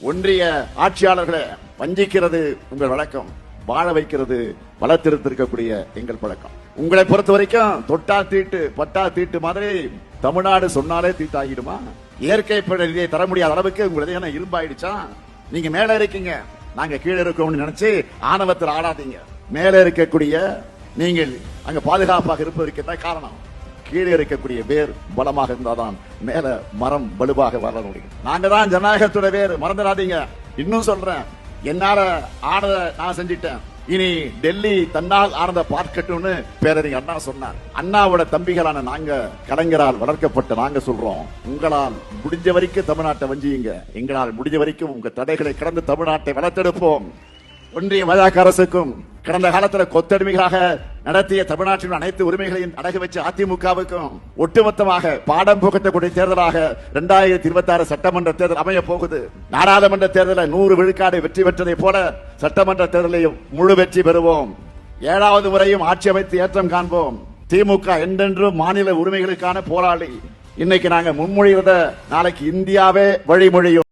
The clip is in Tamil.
ஒன்றிய ஆட்சியாளர்களை வஞ்சிக்கிறது உங்கள் வழக்கம் வாழ வைக்கிறது வளர்த்திருத்திருக்கக்கூடிய எங்கள் பழக்கம். உங்களை பொறுத்த வரைக்கும் தொட்டா தீட்டு பட்டா தீட்டு மாதிரி தமிழ்நாடு சொன்னாலே தீட்டாகிடுமா? இயற்கை நிதியை தர முடியாத அளவுக்கு உங்களுடைய இரும்பாயிடுச்சா? நீங்க மேல இருக்கீங்க. நாங்க கீழே இருக்கோம்னு நினைச்சு ஆணவத்தில் ஆடாதீங்க. மேல இருக்கக்கூடிய நீங்கள் அங்க பாதுகாப்பாக இருப்பதற்கு தான் காரணம். கீழே இருக்கக்கூடிய வேர் பலமாக இருந்தாதான் மேல மரம் வலுவாக வளர முடியும். நாங்க தான் ஜனநாயகத்தோட வேர் மறந்துடாதீங்க. இன்னும் சொல்றேன் என்னால ஆனத நான் செஞ்சிட்டேன். இனி டெல்லி தன்னால் ஆனத பார்க்கட்டும்னு பேரறிஞர் அண்ணா சொன்னார். அண்ணாவோட தம்பிகளான நாங்க கலைஞரால் வளர்க்கப்பட்ட நாங்க சொல்றோம். உங்களால் முடிஞ்ச வரைக்கும் தமிழ்நாட்டை வஞ்சியுங்க. எங்களால் முடிஞ்ச வரைக்கும் உங்க தடைகளை கடந்து தமிழ்நாட்டை வளர்த்தெடுப்போம். ஒன்றிய பாஜக அரசுக்கும் கடந்த காலத்தில் கொத்தடிமைகளாக நடத்திய தமிழ்நாட்டின் அனைத்து உரிமைகளையும் அடகு வச்ச அதிமுகவுக்கும் ஒட்டுமொத்தமாக பாடம் புகட்டக்கூடிய தேர்தலாக இரண்டாயிரத்தி இருபத்தி ஆறு சட்டமன்ற தேர்தல் அமைய போகுது. நாடாளுமன்ற தேர்தலில் நூறு விழுக்காடு வெற்றி பெற்றதை போல சட்டமன்ற தேர்தலையும் முழு வெற்றி பெறுவோம். ஏழாவது முறையும் ஆட்சி அமைத்து ஏற்றம் காண்போம். திமுக என்றென்றும் மாநில உரிமைகளுக்கான போராளி. இன்னைக்கு நாங்க முன்மொழிவத நாளைக்கு இந்தியாவே வழிமொழியும்.